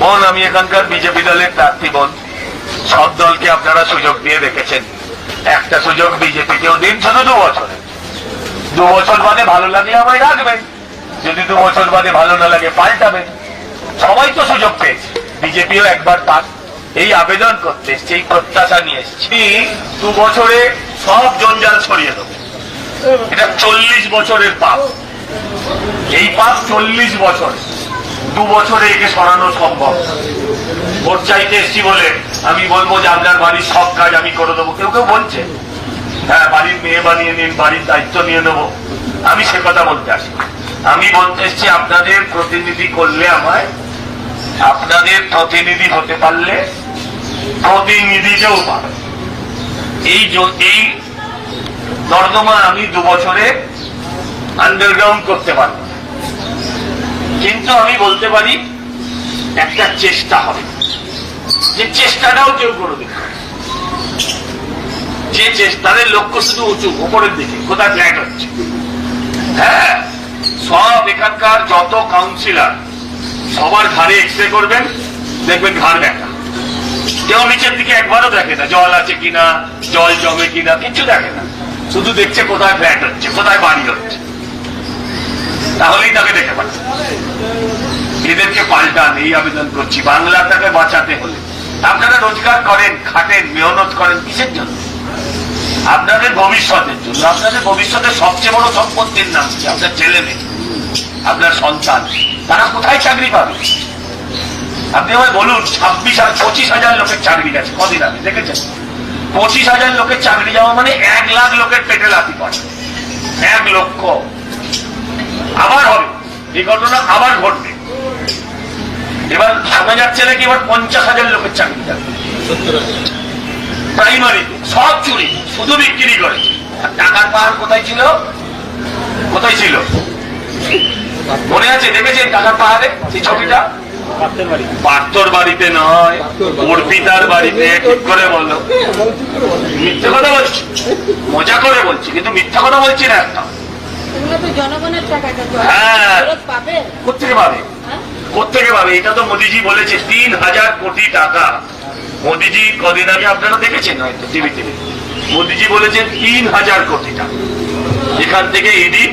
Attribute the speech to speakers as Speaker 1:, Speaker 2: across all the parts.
Speaker 1: বোন, আমি এখানকার বিজেপি দলের প্রার্থী বোন। সব দলকে আপনারা সুযোগ দিয়ে রেখেছেন একটা সুযোগ বিজেপিকেও দিন, শুধু দু বছরে। দু বছর বাদে ভালো লাগলে আমায় রাখবেন যদি দু বছর বাদে ভালো না লাগে পাল্টাবেন সবাই তো সুযোগ পেয়েছে। বিজেপিও একবার পাক। এই আবেদন করতে এসছে, এই প্রত্যাশা নিয়ে এসছি। দু বছরে সব জঞ্জাল সরিয়ে দেবো। এটা চল্লিশ বছরের পাপ। এই পাপ চল্লিশ বছর দু বছরে একে সরানো সম্ভব। ভোট চাইতে এসছি বলে আমি বলব যে আপনার বাড়ির সব কাজ আমি করে দেবো। কেউ কেউ বলছে হ্যাঁ বাড়ির মেয়ে বানিয়ে নিন, বাড়ির দায়িত্ব নিয়ে নেব। আমি সে কথা বলতে আসি। আমি বলতে এসছি, আপনাদের প্রতিনিধি করলে আমায়, আপনাদের প্রতিনিধি হতে পারলে প্রতিনিধিকেও পাবে। এই এই নর্দমা আমি দু বছরে আন্ডারগ্রাউন্ড করতে পারব। কিন্তু আমি বলতে পারি, একটা চেষ্টা হবে। যে চেষ্টাটাও কেউ করে দেবে যে চেষ্টাদের লক্ষ্য শুধু উঁচু, উপরের দিকে, কোথায় ফ্ল্যাট হচ্ছে। হ্যাঁ সব এখানকার যত কাউন্সিলর সবার ঘাড়ে এক্স করবেন, দেখবেন ঘাড় দেখা কেউ নিচের দিকে একবারও দেখে না, জল আছে কিনা, জল জমে কিনা, কিছু দেখে না। শুধু দেখছে কোথায় ফ্ল্যাট হচ্ছে, কোথায় বাড়ি হচ্ছে। তাহলেই তাকে দেখে পাচ্ছে এদেরকে পাল্টান এই আবেদন করছি, বাংলাটাকে বাঁচাতে হলে। আপনারা রোজগার করেন, খাটেন, মেহনত করেন, কিসের জন্য? আপনাদের ভবিষ্যতের জন্য। আপনাদের ভবিষ্যতের সবচেয়ে বড় সম্পত্তির নাম কি? আপনার ছেলে মেয়ে, আপনার সন্তান, তারা কোথায় চাকরি পাবে? আপনি আমায় বলুন, ছাব্বিশ হাজার পঁচিশ হাজার লোকের চাকরি গেছে। কদিন আগে, দেখেছেন? পঁচিশ হাজার লোকের চাকরি যাওয়া মানে এক লাখ লোকের পেটে লাথি পড়ে। এক লক্ষ। আবার হবে। এই ঘটনা আবার ঘটবে। এবার শোনা যাচ্ছে নাকি? এবার পঞ্চাশ হাজার লোকের চাকরি প্রাইমারি সব চুরি, শুধু বিক্রি করে। আর টাকার পাহাড় কোথায় ছিল? কোথায় ছিল? মনে আছে? দেখেছেন টাকার পাহাড়ে সেই ছবিটা? পার্থর বাড়িতে নয়, অর্পিতার বাড়িতে ঠিক করে বলল মিথ্যে কথা বলছি। মজা করে বলছি, কিন্তু মিথ্যা কথা বলছি না একটা হ্যাঁ। কোথেকে পাবে?
Speaker 2: হ্যাঁ?
Speaker 1: কোথেকে পাবে? এটা তো মোদিজি বলেছে তিন হাজার কোটি টাকা। মোদিজি কদিন আগে আপনারা দেখেছেন হয়তো টিভি টিভি মোদিজি বলেছেন তিন হাজার কোটি টাকা। এখান থেকে ইডি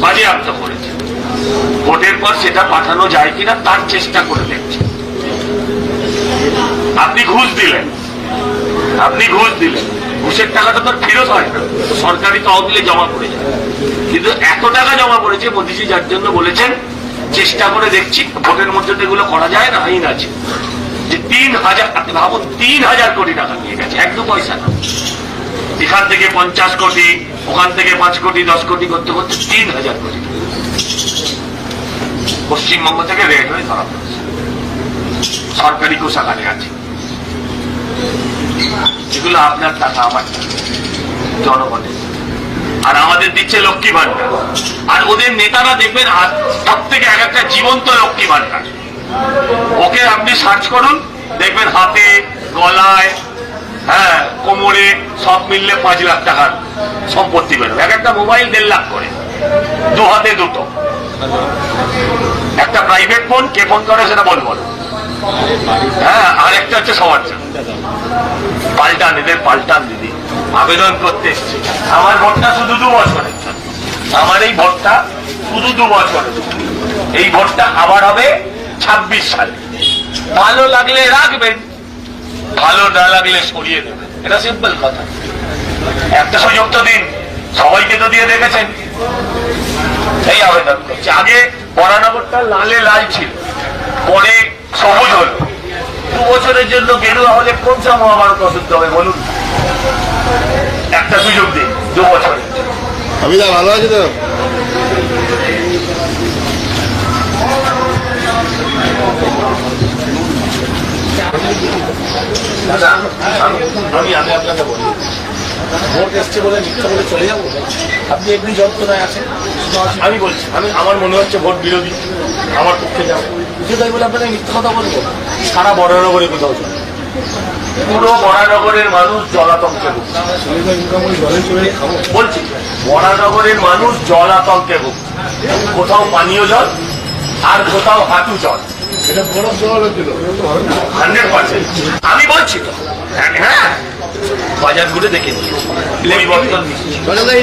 Speaker 1: বাজেয়াপ্ত করেছে। ভোটের পর সেটা পাঠানো যায় কিনা তার চেষ্টা করে দেখছে। আপনি ঘুষ দিলেন। আপনি ঘুষ দিলেন। ঘুষের টাকাটা তো ফেরত হয় না। সরকারি তহবিলে জমা পড়ে যায় কিন্তু এত টাকা জমা পড়েছে মোদিজি যার জন্য বলেছেন, চেষ্টা করে দেখছি, ভোটের মধ্যে এগুলো করা যায় না, আইন আছে। যে তিন হাজার ভাবুন, তিন হাজার কোটি টাকা নিয়ে গেছে, এক দু পয়সা না। এখান থেকে পঞ্চাশ কোটি, ওখান থেকে পাঁচ কোটি, দশ কোটি করতে করতে তিন হাজার কোটি পশ্চিমবঙ্গ থেকে রেড হয়ে ধরা পড়েছে। সরকারি কোষাগারে আছে। এগুলো আপনার টাকা, আমার জনগণের। আর আমাদের দিচ্ছে লক্ষ্মী ভান্ডার আর ওদের নেতারা দেখবেন সব থেকে এক একটা জীবন্ত লক্ষ্মী ভান্ডার ওকে আপনি সার্চ করুন, দেখবেন হাতে, গলায় হ্যাঁ কোমরে, সব মিললে পাঁচ লাখ টাকার সম্পত্তি বেরোবে এক একটা মোবাইল দেড় লাখ করে। দু হাতে দুটো। একটা প্রাইভেট ফোন কে ফোন করে সেটা বলব না। হ্যাঁ আর একটা হচ্ছে পাল্টান এদের পাল্টান দিদি আবেদন করতে আমার ভোটটা শুধু দু বছরের আমার এই ভোটটা শুধু দু বছরের এই ভোটটা আবার হবে ছাব্বিশ সালে। ভালো লাগলে রাখবেন, ভালো না লাগলে সরিয়ে দেবেন। এটা সিম্পল কথা। একটা সুযোগ তো দিন। সবাইকে তো দিয়ে দেখেছেন। এই আবেদন করছি। আগে বরানগরটা লালে লাল ছিল। পরে সবুজ হলো দু বছরের জন্য গেরুয়া হলে কোন সব মহাভারত অশুদ্ধ হবে বলুন? একটা সুযোগ দিন দু বছরের আমি
Speaker 3: অমিতা ভালো আছে তো।
Speaker 1: আমি আমি আমি আপনাকে বলি।
Speaker 4: ভোট এসছে বলে মিথ্যা বলে চলে যাব? আপনি এমনি যন্ত্রণায় আছেন?
Speaker 1: আমি বলছি আমি আমার মনে হচ্ছে ভোট বিরোধী। আমার পক্ষে যাব।
Speaker 4: যে তাই বলে আপনাকে মিথ্যা কথা বলব? সারা বড়নগরে কোথাও চলে।
Speaker 1: পুরো বড়ানগরের মানুষ জলাতঙ্কে ভুগছে। বলছি বরানগরের মানুষ জল আতঙ্কে ভুগছে। কোথাও পানীয় জল আর কোথাও হাঁটু জল।
Speaker 4: এটা বড় জল হচ্ছিল
Speaker 1: হান্ড্রেড পার্সেন্ট। আমি বলছি তো হ্যাঁ, হ্যাঁ। বাজার ঘুরে দেখে পরিবর্তন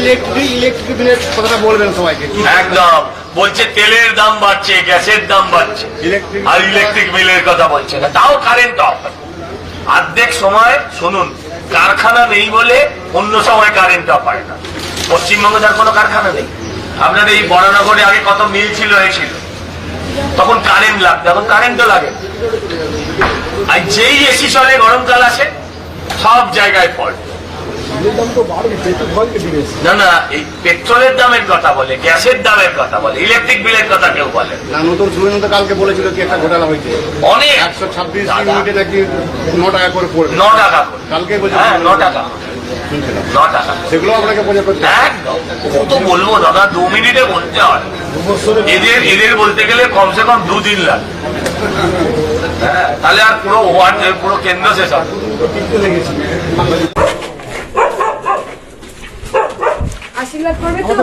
Speaker 4: ইলেকট্রিক ইলেকট্রিক বিলের কথাটা বলবেন সবাইকে।
Speaker 1: একদম। বলছে তেলের দাম বাড়ছে গ্যাসের দাম বাড়ছে। আর ইলেকট্রিক বিলের কথা বলছে না। তাও কারেন্ট অফ অর্ধেক সময় শুনুন কারখানা নেই বলে অন্য সময় কারেন্ট অফ হয় না। পশ্চিমবঙ্গে তার কোনো কারখানা নেই। আপনার এই বরানগরে আগে কত মিল ছিল এ ছিল। তখন কারেন্ট লাগতো এখন কারেন্টও লাগে। আর যেই এসি চলে গরমকাল আসে সব জায়গায় ফল্ট না না এই পেট্রোলের দামের কথা বলে গ্যাসের দামের কথা বলে ইলেকট্রিক বিলের কথা কেউ বলে না।
Speaker 4: নতুন সুরেন্দ্র কালকে বলেছিল কি একটা ঘোটালা হয়েছে।
Speaker 1: অনেক।
Speaker 4: একশো ছাব্বিশ ন টাকা করে পড়বে।
Speaker 1: ন টাকা
Speaker 4: কালকে বলছে
Speaker 1: হ্যাঁ ন টাকা। ন টাকা।
Speaker 4: সেগুলো আপনাকে বোঝা করতে
Speaker 1: তো বলব দাদা দু মিনিটে বলতে হয়। এদের এদের বলতে গেলে কমসে কম দুদিন লাগে। হ্যাঁ তাহলে আর পুরো ওয়ার্ড পুরো কেন্দ্র শেষ হবে।
Speaker 2: আশীর্বাদ করবে তো?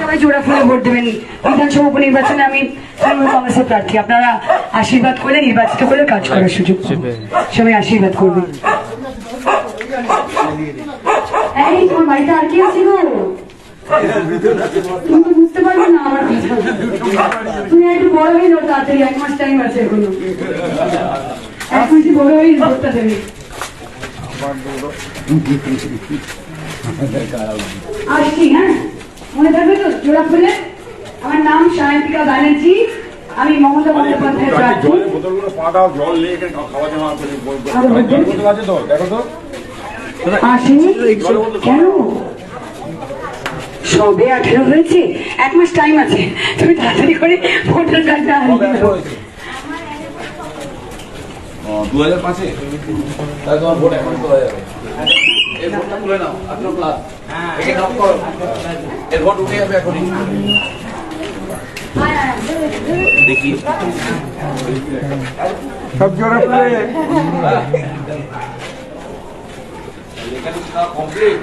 Speaker 3: সবাই জোড়া ফুলে ভোট দেবেন বিধানসভা উপনির্বাচনে আমি তৃণমূল কংগ্রেসের প্রার্থী। আপনারা আশীর্বাদ করলে নির্বাচিত করে কাজ করার সুযোগ। সবাই আশীর্বাদ করবেন এই তোমার বাড়িতে আর কি আছে তুমি বুঝতে পারবে না আমার কথা। তুমি একটু বড় হয়ে যাও তাড়াতাড়ি। এক মাস টাইম আছে এখনও। বড় হয়ে ভোটটা দেবে। আসছি হ্যাঁ? মনে থাকবে তো? জোড়া ফুলে আমার নাম সায়ন্তিকা ব্যানার্জি। আমি মমতা বন্দ্যোপাধ্যায়ের প্রার্থী।
Speaker 5: বোতলগুলো পা দাও জল নিয়ে খাওয়া জমা করে বলব।
Speaker 3: আরও বলবেন?
Speaker 5: বোতল আছে তো? দেখো তো।
Speaker 3: আসেনি কেন? সবে আঠেরো হয়েছে? এক মাস টাইম আছে। তুমি তাড়াতাড়ি করে ভোটার কার্ডটা।
Speaker 5: দু হাজার পাঁচে?
Speaker 4: তাহলে তোমার ভোট এখন করা যাবে। এই ভোটটা তুলে নাও আঠারো প্লাস একে নক করো। এর ভোট উঠে যাবে এখনই।
Speaker 5: সব জোড়া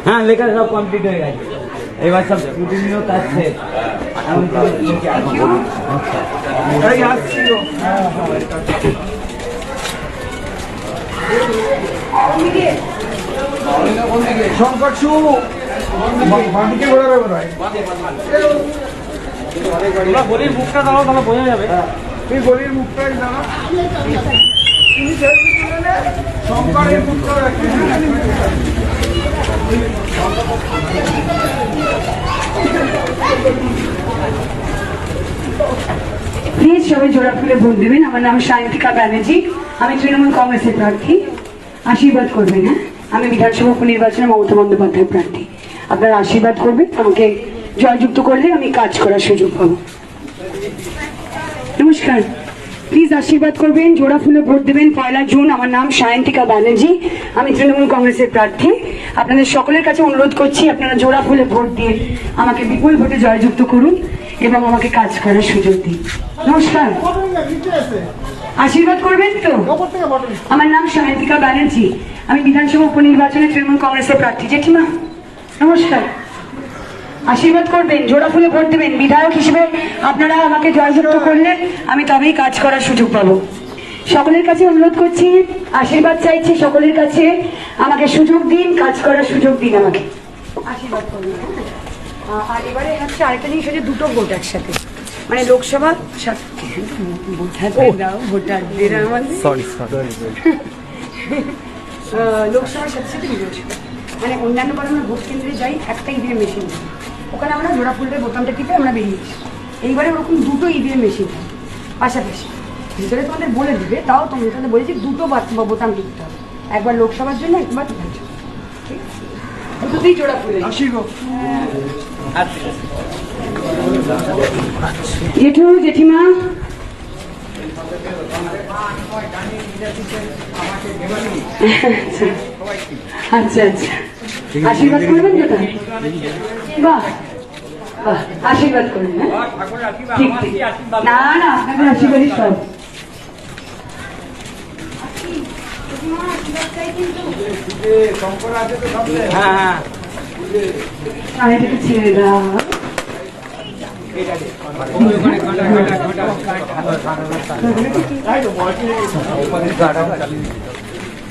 Speaker 6: হ্যাঁ লেখা সব কমপ্লিট হয়ে গেছে। এবার সব স্ক্রুটিনিও কাজ শেষ এখন শঙ্কর সু বাঁদিকে ঘোরা যাবে তোমরা গলির মুখটা দাও তাহলে বোঝা যাবে। তুই গলির মুখটাই দাঁড়া। তুমি শঙ্করের মুখটা
Speaker 3: প্লিজ সবাই জোড়া ফুলে ভোট দেবেন। আমার নাম সায়ন্তিকা ব্যানার্জি। আমি তৃণমূল কংগ্রেসের প্রার্থী। আশীর্বাদ করবেন হ্যাঁ? আমি বিধানসভা উপনির্বাচনে মমতা বন্দ্যোপাধ্যায়ের প্রার্থী। আপনারা আশীর্বাদ করবেন। আমাকে জয়যুক্ত করলে আমি কাজ করার সুযোগ পাবো। নমস্কার। প্লিজ আশীর্বাদ করবেন, জোড়া ফুলে ভোট দেবেন। পয়লা জুন, আমার নাম সায়ন্তিকা ব্যানার্জি। আমি তৃণমূল কংগ্রেসের প্রার্থী। আপনাদের সকলের কাছে অনুরোধ করছি, আপনারা জোড়া ফুলে ভোট দিয়ে আমাকে বিপুল ভোটে জয়যুক্ত করুন। এবং আমাকে কাজ করার সুযোগ দিন। নমস্কার। আশীর্বাদ করবেন তো? আমার নাম সায়ন্তিকা ব্যানার্জি। আমি বিধানসভা উপনির্বাচনে তৃণমূল কংগ্রেসের প্রার্থী, জেঠিমা। নমস্কার। আশীর্বাদ করবেন, জোড়া ফুলে ভোট দেবেন। বিধায়ক হিসেবে আপনারা আমাকে জয়যুক্ত করলে আমি তবেই কাজ করার সুযোগ পাবো। সকলের কাছে অনুরোধ করছি, আশীর্বাদ চাইছি সকলের কাছে। আমাকে সুযোগ দিন, কাজ করার সুযোগ দিন আমাকে। আশীর্বাদ করবেন হ্যাঁ? আর এবারে হচ্ছে আরেকটা জিনিস হচ্ছে দুটো ভোট একসাথে। মানে লোকসভা সাত- ভোটারদের আমাদের। লোকসভার সাথে সাথে বিধানসভা মানে অন্যান্য বার আমরা ভোট কেন্দ্রে যাই একটা ইভিএম মেশিন। ওখানে আমরা জোড়া ফুলের বোতামটা টিপে আমরা বেরিয়েছি এইবারে ওরকম দুটো ইভিএম মেশিন পাশাপাশি। ভিতরে তোমাদের বলে দিবে তাও তোমাদের তাহলে বলেছি দুটো বা বোতাম টিপতে হবে। একবার লোকসভার জন্য একবার বিধানসভা ঠিক আছে? দুটোতেই জোড়া ফুলে
Speaker 6: আসি গো
Speaker 3: জেঠু জেঠিমা। আচ্ছা আচ্ছা। আশীর্বাদ করবেন যেটা বাহ বাহ আশীর্বাদ করবেন হ্যাঁ? ঠিক ঠিক। না না আপনাদের আশীর্বাদই সব।
Speaker 6: হ্যাঁ হ্যাঁ।
Speaker 3: ছেড়ে দাও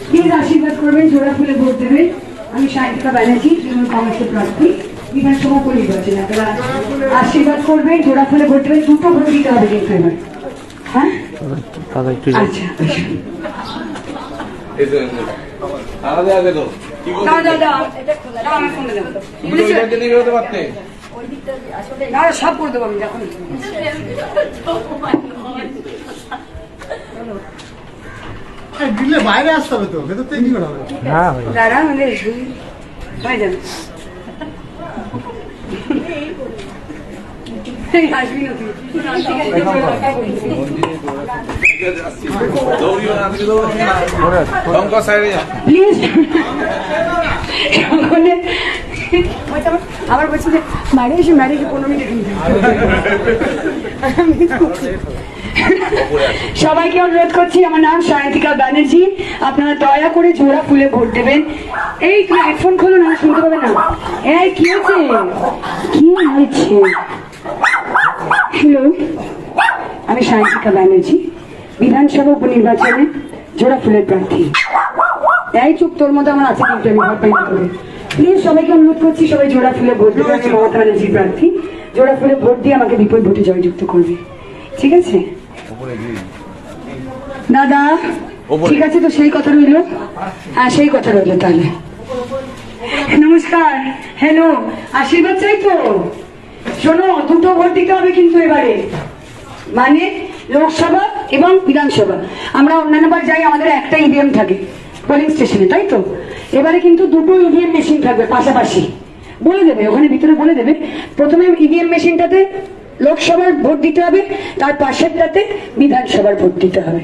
Speaker 3: প্লিজ আশীর্বাদ করবেন জোড়া ফুলে ভোট দেবেন। আমি সাহিত্যিকা ব্যানার্জি তৃণমূল কংগ্রেসের প্রার্থী। বিধানসভা আপনারা আশীর্বাদ করবেন জোড়া ফুলে ভোট দেবেন দুটো ভোট দিতে হবে কিন্তু এবার। হ্যাঁ? আচ্ছা আচ্ছা।
Speaker 4: আলাদা আগে
Speaker 3: এটা খোলা ফোনে
Speaker 4: পারতে?
Speaker 3: না সব করে দেবো আমি
Speaker 7: দিলে বাইরে আসতে হবে তো ভেতর থেকে কি করে হবে?
Speaker 3: দাঁড়া মানে হয়ে যাবে। আসবি না তুই আবার বলছি যে বাড়ি এসে বাড়ি এসে পনেরো মিনিট সবাইকে অনুরোধ করছি, আমার নাম সায়ন্তিকা ব্যানার্জি। আপনারা দয়া করে জোড়া ফুলে ভোট দেবেন। এই হেডফোন খোলো না শুনতে পাবে না। এই, কি হচ্ছে কি হয়েছে? হ্যালো আমি সায়ন্তিকা ব্যানার্জি। বিধানসভা উপনির্বাচনে জোড়া ফুলের প্রার্থী। এই চুপ তোর মধ্যে আমার আছে কিন্তু আমি পাই করে প্লিজ সবাইকে অনুরোধ করছি সবাই জোড়া ফুলে ভোট দেবে আমি মমতা ব্যানার্জির প্রার্থী। জোড়া ফুলে ভোট দিয়ে আমাকে বিপুল ভোটে জয়যুক্ত করবে। ঠিক আছে? দাদা ঠিক আছে তো সেই কথা রইল? হ্যাঁ সেই কথা রইল তাহলে। নমস্কার হ্যালো আশীর্বাদ চাই তো। শোনো দুটো ভোট দিতে হবে কিন্তু এবারে। মানে লোকসভা এবং বিধানসভা। আমরা অন্যান্যবার যাই, আমাদের একটা ইভিএম থাকে পোলিং স্টেশনে তাই তো? এবারে কিন্তু দুটো ইভিএম মেশিন থাকবে, পাশাপাশি। বলে দেবে, ওখানে ভিতরে বলে দেবে, প্রথমে ইভিএম মেশিনটাতে লোকসভার ভোট দিতে হবে, তার পাশেরটাতে বিধানসভার ভোট দিতে হবে।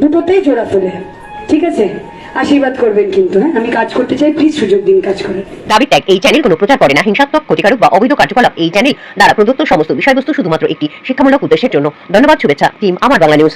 Speaker 3: দুটোতেই জোড়া ফেলে। ঠিক আছে? আশীর্বাদ করবেন কিন্তু হ্যাঁ? আমি কাজ করতে চাই প্লিজ সুযোগ দিন কাজ করার।
Speaker 8: দাবি ত্যাগ এই চ্যানেল কোনো প্রচার করে না, হিংসাত্মক, ক্ষতিকারক বা অবৈধ কার্যকলাপ, এই চ্যানেল দ্বারা প্রদত্ত সমস্ত বিষয়বস্তু শুধুমাত্র একটি শিক্ষামূলক উদ্দেশ্যের জন্য। ধন্যবাদ, শুভেচ্ছা টিম আমার বাংলা নিউজ